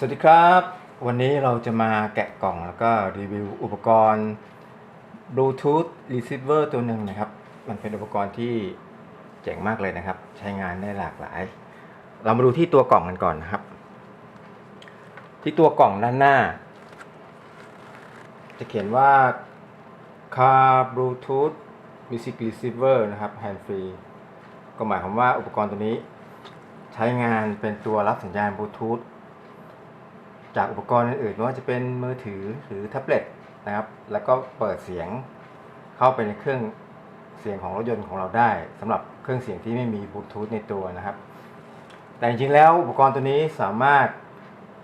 สวัสดีครับ วันนี้เราจะมาแกะกล่องแล้วก็รีวิวอุปกรณ์ Bluetooth Receiver ตัวหนึ่งนะครับ มันเป็นอุปกรณ์ที่เจ๋งมากเลยนะครับ ใช้งานได้หลากหลาย เรามาดูที่ตัวกล่องกันก่อนนะครับ ที่ตัวกล่องด้านหน้า จะเขียนว่า Car Bluetooth Music Receiver นะครับ Hand Free ก็หมายความว่าอุปกรณ์ตัวนี้ ใช้งานเป็นตัวรับสัญญาณบลูทูธ จากอุปกรณ์อื่นๆไม่ว่าจะเป็นมือถือหรือแท็บเล็ตนะครับ แล้วก็เปิดเสียงเข้าไปในเครื่องเสียงของรถยนต์ของเราได้สำหรับเครื่องเสียงที่ไม่มีบลูทูธในตัวนะครับ แต่จริงๆแล้วอุปกรณ์ตัวนี้สามารถ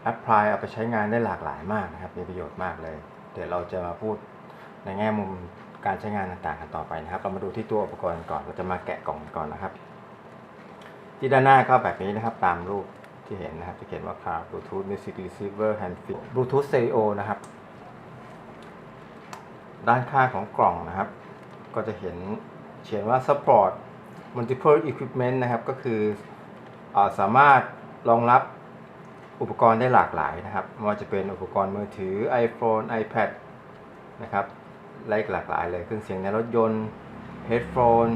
แอพพลายเอาไปใช้งานได้หลากหลายมากนะครับ มีประโยชน์มากเลย เดี๋ยวเราจะมาพูดในแง่มุมการใช้งานต่างๆกันต่อไปนะครับ เรามาดูที่ตัวอุปกรณ์ก่อน เราจะมาแกะกล่องก่อนนะครับ ที่ด้านหน้าก็แบบนี้นะครับตามรูป เห็นนะครับจะเขียนว่า Car Bluetooth Music Receiver Hand Free Bluetooth Stereo นะครับ ด้านข้างของกล่องนะครับ ก็จะเห็นเขียนว่า Support Multiple Equipment นะครับ ก็คืออสามารถรองรับอุปกรณ์ได้หลากหลายนะครับไม่ว่าจะเป็นอุปกรณ์มือถือ iPhone iPad นะครับไล่หลากหลายเลยเครื่องเสียงในรถยนต์ Headphone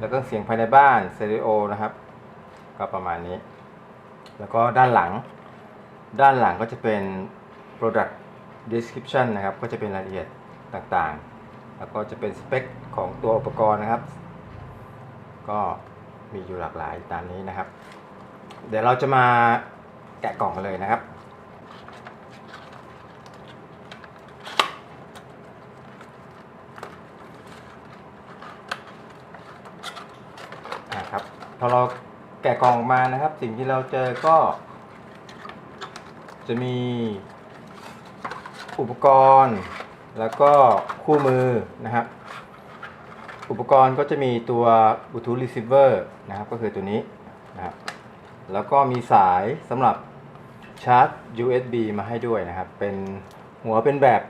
แล้วก็เสียงภายในบ้าน Stereo นะครับ ก็ประมาณนี้ แล้วก็ด้านหลัง ด้านหลังก็จะเป็น product description นะครับ ก็จะเป็นรายละเอียดต่างๆ แล้วก็จะเป็นสเปคของตัวอุปกรณ์นะครับ ก็มีอยู่หลากหลายตามนี้นะครับ เดี๋ยวเราจะมาแกะกล่องกันเลยนะครับอะครับ พอเรา แกะกล่องมานะครับ สิ่งที่เราเจอก็ จะมีอุปกรณ์แล้วก็คู่มือนะครับ อุปกรณ์ก็จะมีตัว Bluetooth receiver นะครับ ก็คือตัวนี้นะครับ แล้วก็มีสายสำหรับชาร์จ USB มาให้ด้วยนะครับ เป็นหัวเป็นแบบ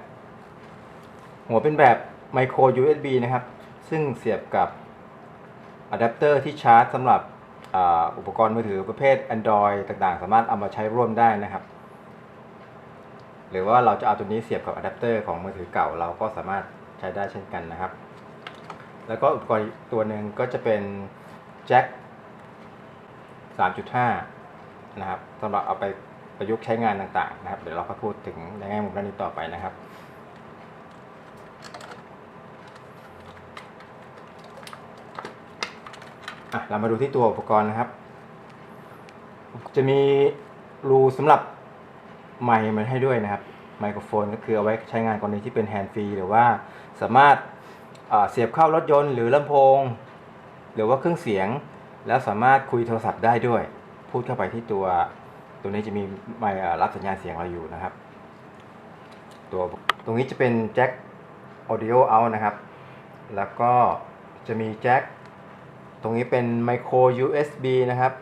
หัวเป็นแบบ micro USB นะครับ ซึ่งเสียบกับอะแดปเตอร์ที่ชาร์จสำหรับ อุปกรณ์มือถือประเภท Android ต่างๆ สามารถเอามาใช้ร่วมได้นะครับ หรือว่าเราจะเอาตัวนี้เสียบกับอะแดปเตอร์ของมือถือเก่าเราก็สามารถใช้ได้เช่นกันนะครับ แล้วก็อุปกรณ์ตัวหนึ่งก็จะเป็นแจ็ค3.5 นะครับสำหรับเอาไปประยุกต์ใช้งานต่างๆนะครับ เดี๋ยวเราก็พูดถึงในแง่มุมด้านนี้ต่อไปนะครับ อะเรามาดูที่ตัวอุปกรณ์นะครับ จะมีรูสำหรับไมค์มันให้ด้วยนะครับไมโครโฟนก็คือเอาไว้ใช้งานกรณีที่เป็นแฮนด์ฟรีหรือว่าสามารถเสียบเข้ารถยนต์หรือลำโพง หรือว่าเครื่องเสียง แล้วสามารถคุยโทรศัพท์ได้ด้วย พูดเข้าไปที่ตัวตัวนี้จะมีไมค์รับสัญญาณเสียงเราอยู่นะครับ ตัวตรงนี้จะเป็นแจ็ค audio out นะครับ แล้วก็จะมีแจ็ค ตรงนี้เป็น micro USB นะครับ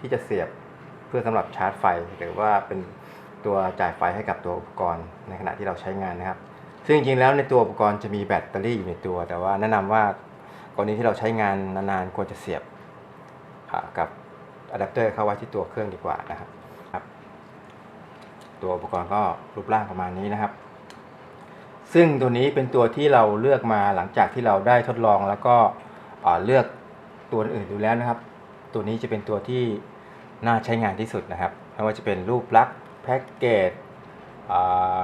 ที่จะเสียบเพื่อสำหรับชาร์จไฟ หรือว่าเป็นตัวจ่ายไฟให้กับตัวอุปกรณ์ในขณะที่เราใช้งานนะครับ ซึ่งจริงๆแล้วในตัวอุปกรณ์จะมีแบตเตอรี่อยู่ในตัว แต่ว่าแนะนำว่ากรณีที่เราใช้งานนานๆควรจะเสียบกับอะแดปเตอร์เข้าไว้ที่ตัวเครื่องดีกว่านะครับตัวอุปกรณ์ก็รูปร่างประมาณนี้นะครับ ซึ่งตัวนี้เป็นตัวที่เราเลือกมาหลังจากที่เราได้ทดลองแล้วก็เลือก ตัวอื่นดูแล้วนะครับ ตัวนี้จะเป็นตัวที่น่าใช้งานที่สุดนะครับไม่ว่าจะเป็นรูปลักษณ์แพ็กเกจอ่า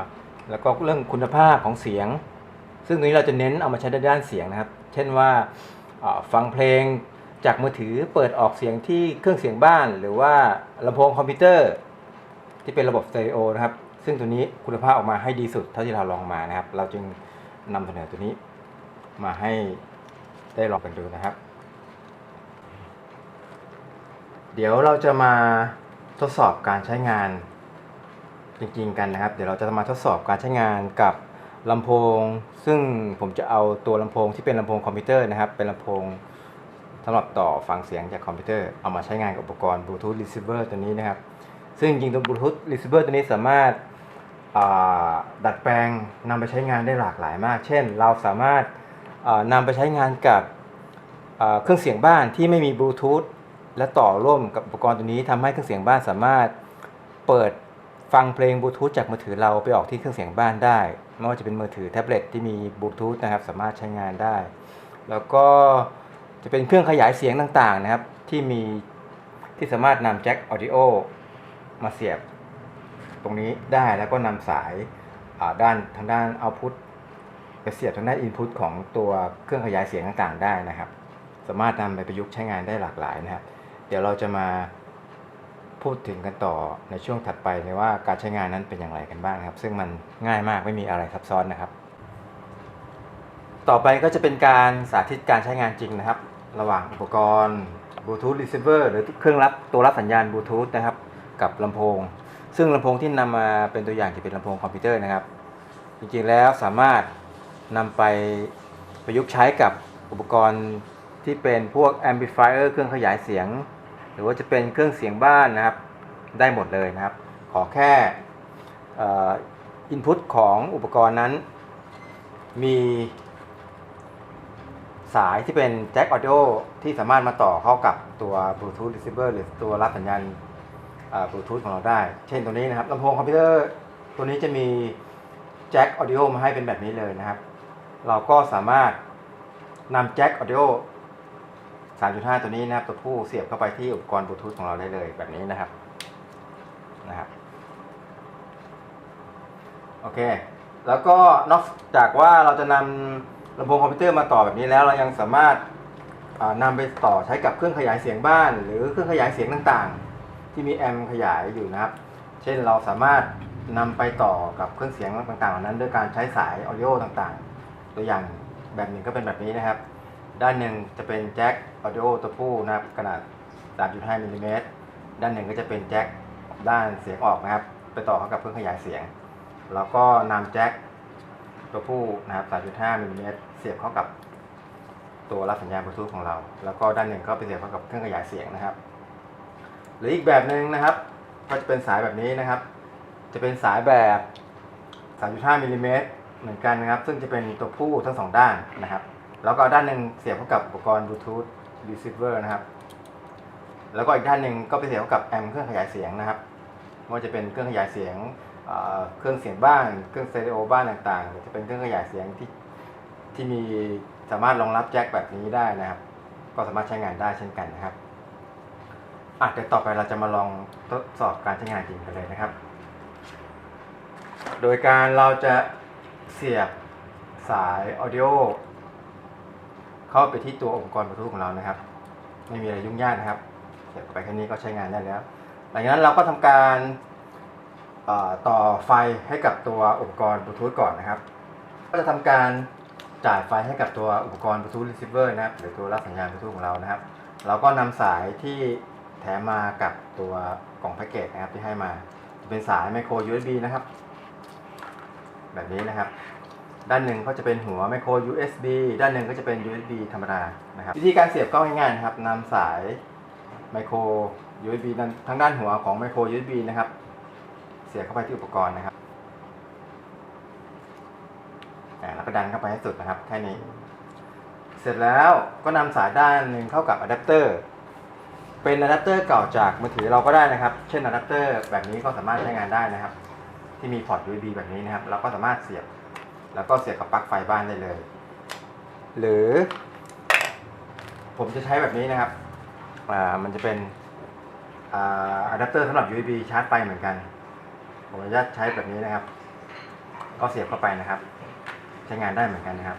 แล้วก็เรื่องคุณภาพของเสียง ซึ่งตัวนี้เราจะเน้นเอามาใช้ในด้านเสียงนะครับ เช่นว่าอ่าฟังเพลงจากมือถือเปิดออกเสียงที่เครื่องเสียงบ้าน หรือว่าลำโพงคอมพิวเตอร์ ที่เป็นระบบสเตอริโอนะครับ ซึ่งตัวนี้คุณภาพออกมาให้ดีสุดเท่าที่เราลองมานะครับ เราจึงนำเสนอตัวนี้มาให้ได้ลองกันดูนะครับ เดี๋ยวเราจะมาทดสอบการใช้งานจริงๆกันนะครับ เดี๋ยวเราจะมาทดสอบการใช้งานกับลำโพง ซึ่งผมจะเอาตัวลำโพงที่เป็นลำโพงคอมพิวเตอร์นะครับ เป็นลำโพงสำหรับต่อฟังเสียงจากคอมพิวเตอร์ เอามาใช้งานกับอุปกรณ์ Bluetooth Receiver ตัวนี้นะครับ ซึ่งจริงๆตัว Bluetooth Receiver ตัวนี้สามารถดัดแปลงนำไปใช้งานได้หลากหลายมาก เช่น เราสามารถนำไปใช้งานกับเครื่องเสียงบ้านที่ไม่มีบลูทูธ และต่อร่วมกับอุปกรณ์ตัวนี้ทำให้เครื่องเสียงบ้านสามารถเปิดฟังเพลงบลูทูธจากมือถือเราไปออกที่เครื่องเสียงบ้านได้ไม่ว่าจะเป็นมือถือแท็บเล็ตที่มีบลูทูธนะครับสามารถใช้งานได้ แล้วก็จะเป็นเครื่องขยายเสียงต่างๆนะครับ ที่มีที่สามารถนำแจ็คออดิโอมาเสียบตรงนี้ได้แล้วก็นำสายาด้านทางด้านเอาพุทไปเสียบทางด้านอินพุตของตัวเครื่องขยายเสียงต่างๆ ได้นะครับ สามารถนำไปประยุกต์ใช้งานได้หลากหลายนะครับ เดี๋ยวเราจะมาพูดถึงกันต่อในช่วงถัดไปเลยว่าการใช้งานนั้นเป็นอย่างไรกันบ้างนะครับ ซึ่งมันง่ายมากไม่มีอะไรซับซ้อนนะครับ ต่อไปก็จะเป็นการสาธิตการใช้งานจริงนะครับ ระหว่างอุปกรณ์ Bluetooth Receiver หรือเครื่องรับตัวรับสัญญาณ Bluetooth นะครับ กับลำโพง ซึ่งลำโพงที่นำมาเป็นตัวอย่างจะเป็นลำโพงคอมพิวเตอร์นะครับ จริงๆแล้วสามารถนำไปประยุกต์ใช้กับอุปกรณ์ที่เป็นพวก amplifier เครื่องขยายเสียง รือว่าจะเป็นเครื่องเสียงบ้านนะครับ ได้หมดเลยนะครับ ขอแค่อินพุตของอุปกรณ์นั้น มีสายที่เป็นแจ็คออดิโอที่สามารถมาต่อเข้ากับตัว Bluetooth receiver หรือตัวรับสัญญาณบลูทูธของเราได้ เช่นตัวนี้นะครับลำโพงคอมพิวเตอร์ตัวนี้จะมีแจ็คออดิโอมาให้เป็นแบบนี้เลยนะครับ เราก็สามารถนำแจ็คออดิโอ 3.5 ตัวนี้นะครับตัวผู้เสียบเข้าไปที่อุปกรณ์บลูทูธของเราได้เลยแบบนี้นะครับนะครับโอเค แล้วก็นอกจากว่าเราจะนำลำโพงคอมพิวเตอร์มาต่อแบบนี้แล้วเรายังสามารถนำไปต่อใช้กับเครื่องขยายเสียงบ้าน หรือเครื่องขยายเสียงต่างๆ ที่มีแอมป์ขยายอยู่นะครับ เช่นเราสามารถนำไปต่อกับเครื่องเสียงต่างๆเหล่านั้นด้วยการใช้สายออดิโอต่างๆ ตัวอย่างแบบหนึ่งก็เป็นแบบนี้นะครับ ด้านหนึ่งจะเป็นแจ็ค ออดิโอตัวผู้นะครับขนาด 3.5มิลลิเมตรด้านหนึ่งก็จะเป็นแจ็คด้านเสียงออกนะครับ ไปต่อเข้ากับเครื่องขยายเสียง แล้วก็นำแจ็คตัวผู้นะครับ 3.5มิลลิเมตรเสียบเข้ากับตัวรับสัญญาณบลูทูธของเรา แล้วก็ด้านหนึ่งก็ไปเสียบเข้ากับเครื่องขยายเสียงนะครับ หรืออีกแบบหนึ่งนะครับ ก็จะเป็นสายแบบนี้นะครับ จะเป็นสายแบบ 3.5มิลลิเมตรเหมือนกันนะครับ ซึ่งจะเป็นตัวผู้ทั้งสองด้านนะครับ แล้วก็ด้านหนึ่งเสียบเข้ากับอุปกรณ์บลูทูธ receiver นะครับ แล้วก็อีกด้านหนึ่งก็ไปเสียบกับแอมเครื่องขยายเสียงนะครับไม่ว่าจะเป็นเครื่องขยายเสียงเเครื่องเสียงบ้าน เครื่องสเตอริโอบ้านต่างๆ จะเป็นเครื่องขยายเสียงที่ที่มีสามารถรองรับแจ็คแบบนี้ได้นะครับ ก็สามารถใช้งานได้เช่นกันนะครับอะเดี๋ยวต่อไปเราจะมาลองทดสอบการใช้งานจริงกันเลยนะครับ โดยการเราจะเสียบสายออดิโเข้าไปที่ตัวอุปกรณ์บลูทูธของเรานะครับ ไม่มีอะไรยุ่งยากนะครับเสียบไปแค่นี้ก็ใช้งานได้แล้วหลังจากนั้นเราก็ทำการต่อไฟให้กับตัวอุปกรณ์บลูทูธก่อนนะครับ ก็จะทำการจ่ายไฟให้กับตัวอุปกรณ์บลูทูธรีเซิเวอร์นะครับหรือตัวรับสัญญาณบลูทูธของเรานะครับ เราก็นำสายที่แถมมากับตัวกล่องแพ็กเกจนะครับที่ให้มาจะเป็นสายไมโคร USB นะครับ แบบนี้นะครับ ด้านหนึ่งก็จะเป็นหัวไมโคร USB ด้านหนึ่งก็จะเป็น USB ธรรมดานะครับวิธีการเสียบก็ง่ายๆนะครับนำสายไมโคร USB ด้านทั้งด้านหัวของไมโคร USB นะครับ เสียบเข้าไปที่อุปกรณ์นะครับแล้วก็ดันเข้าไปให้สุดนะครับแค่นี้ เสร็จแล้วก็นำสายด้านหนึ่งเข้ากับอะแดปเตอร์เป็นอะแดปเตอร์เก่าจากมือถือเราก็ได้นะครับ เช่นอะแดปเตอร์แบบนี้ก็สามารถใช้งานได้นะครับ ที่มีพอร์ต USB แบบนี้นะครับ เราก็สามารถเสียบ แล้วก็เสียบกับปลั๊กไฟบ้านได้เลย หรือ ผมจะใช้แบบนี้นะครับอ่ามันจะเป็นอ่าอะแดปเตอร์สำหรับ USB ชาร์จไฟเหมือนกัน ผมจะใช้แบบนี้นะครับ ก็เสียบเข้าไปนะครับ ใช้งานได้เหมือนกันนะครับ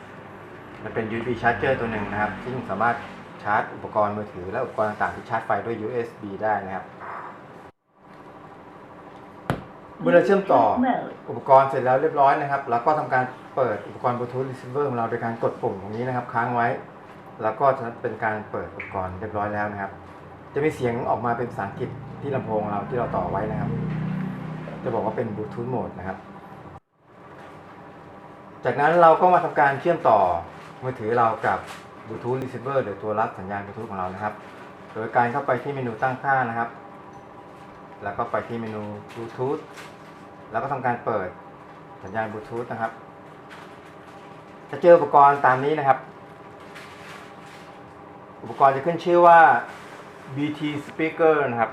มันเป็น USB charger ตัวหนึ่งนะครับ ซึ่งสามารถชาร์จอุปกรณ์มือถือและอุปกรณ์ต่างๆที่ชาร์จไฟด้วย USB ได้นะครับ เมื่อเราเชื่อมต่ออุปกรณ์เสร็จแล้วเรียบร้อยนะครับ แล้วก็ทำการเปิดอุปกรณ์บลูทูธรีเซิเวอร์ของเราโดยการกดปุ่มตรงนี้นะครับ ค้างไว้ แล้วก็จะเป็นการเปิดอุปกรณ์เรียบร้อยแล้วนะครับ จะมีเสียงออกมาเป็นภาษาอังกฤษที่ลำโพงเราที่เราต่อไว้นะครับ จะบอกว่าเป็นบลูทูธโหมดนะครับ จากนั้นเราก็มาทำการเชื่อมต่อมือถือเรากับบลูทูธรีเซิเวอร์หรือตัวรับสัญญาณบลูทูธของเรานะครับ โดยการเข้าไปที่เมนูตั้งค่านะครับ แล้วก็ไปที่เมนูบลูทูธแล้วก็ทำการเปิดสัญญาณบลูทูธนะครับ จะเจออุปกรณ์ตามนี้นะครับ อุปกรณ์จะขึ้นชื่อว่า BT speaker นะครับ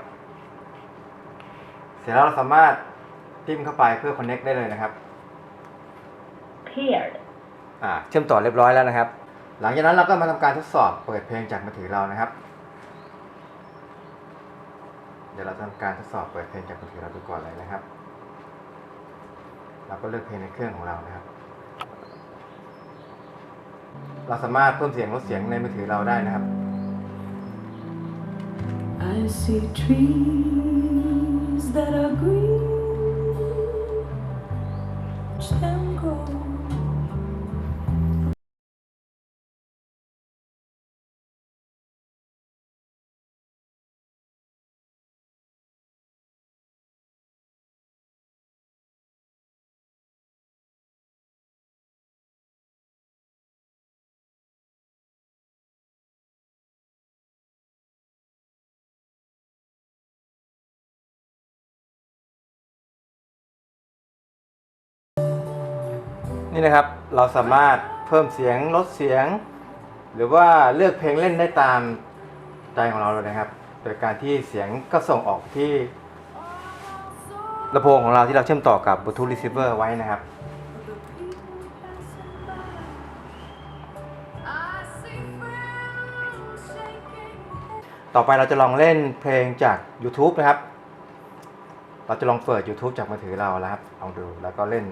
เสร็จแล้วเราสามารถจิ้มเข้าไปเพื่อ connect ได้เลยนะครับ paired, อ่าเชื่อมต่อเรียบร้อยแล้วนะครับ หลังจากนั้นเราก็มาทำการทดสอบเปิดเพลงจากมือถือเรานะครับเดี๋ยวเราทำการทดสอบเปิดเพลงจากมือถือเราดูก่อนเลยนะครับ เราก็เลือกเพลงในเครื่องของเรานะครับ เราสามารถเพิ่มเสียงลดเสียงในมือถือเราได้นะครับ I see trees that are green, watch them grow. นี่นะครับเราสามารถเพิ่มเสียงลดเสียง หรือว่าเลือกเพลงเล่นได้ตามใจของเราเลยนะครับ โดยการที่เสียงก็ส่งออกที่ลำโพงของเราที่เราเชื่อมต่อกับ Bluetooth receiver ไว้นะครับ ต่อไปเราจะลองเล่นเพลงจาก YouTube นะครับ เราจะลองเปิด YouTube จากมือถือเราแล้วครับ ลองดูแล้วก็เล่น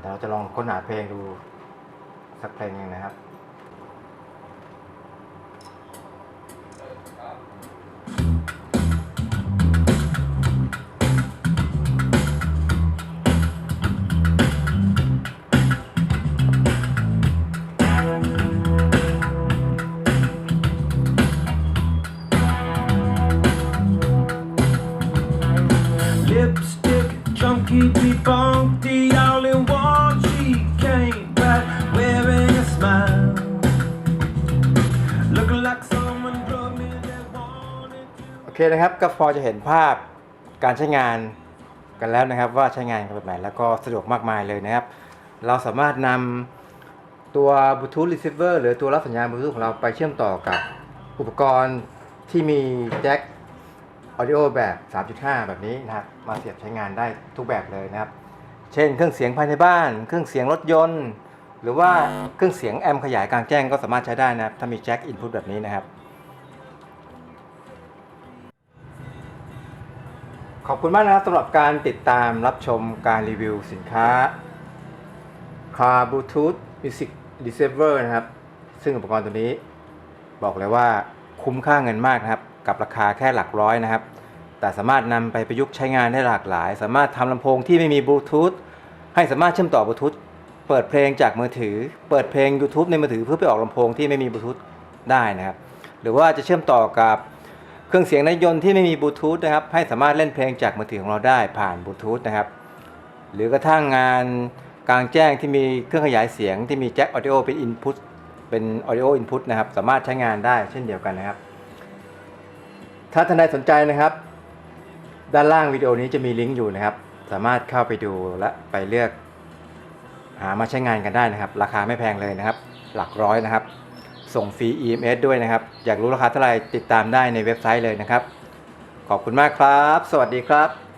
เดี๋ยวเราจะลองค้นหาเพลงดูสักเพลงหนึ่งนะครับ เคนะครับก็พอจะเห็นภาพการใช้งานกันแล้วนะครับ ว่าใช้งานกันแบบไหนแล้วก็สะดวกมากมายเลยนะครับ เราสามารถนำตัว Bluetooth receiver หรือตัวรับสัญญาณ Bluetooth ของเราไปเชื่อมต่อกับอุปกรณ์ที่มีแจ็ค Audio แบบ 3.5 แบบนี้นะครับ มาเสียบใช้งานได้ทุกแบบเลยนะครับ เช่นเครื่องเสียงภายในบ้าน เครื่องเสียงรถยนต์ หรือว่าเครื่องเสียงแอมขยายกลางแจ้งก็สามารถใช้ได้นะครับ ถ้ามีแจ็คอินพุตแบบนี้นะครับ ขอบคุณมากนะครับสำหรับการติดตามรับชมการรีวิวสินค้า Car Bluetooth Music Receiver นะครับ ซึ่งอุปกรณ์ตัวนี้บอกเลยว่าคุ้มค่าเงินมากนะครับ กับราคาแค่หลักร้อยนะครับ แต่สามารถนำไปประยุกต์ใช้งานได้หลากหลาย สามารถทำลำโพงที่ไม่มีบลูทูธให้สามารถเชื่อมต่อบลูทูธเปิดเพลงจากมือถือ เปิดเพลง YouTube ในมือถือเพื่อไปออกลำโพงที่ไม่มีบลูทูธได้นะครับ หรือว่าจะเชื่อมต่อกับ เครื่องเสียงในยนต์ที่ไม่มีบลูทูธนะครับให้สามารถเล่นเพลงจากมือถือของเราได้ผ่านบลูทูธนะครับหรือกระทั่งงานกลางแจ้งที่มีเครื่องขยายเสียงที่มีแจ็คออดิโอเป็นอินพุตเป็นออดิโออินพุตนะครับสามารถใช้งานได้เช่นเดียวกันนะครับ ถ้าท่านใดสนใจนะครับ ด้านล่างวิดีโอนี้จะมีลิงก์อยู่นะครับ สามารถเข้าไปดูและไปเลือก หามาใช้งานกันได้นะครับ ราคาไม่แพงเลยนะครับ หลักร้อยนะครับ ส่งฟรี EMS ด้วยนะครับ อยากรู้ราคาเท่าไหร่ติดตามได้ในเว็บไซต์เลยนะครับ ขอบคุณมากครับ สวัสดีครับ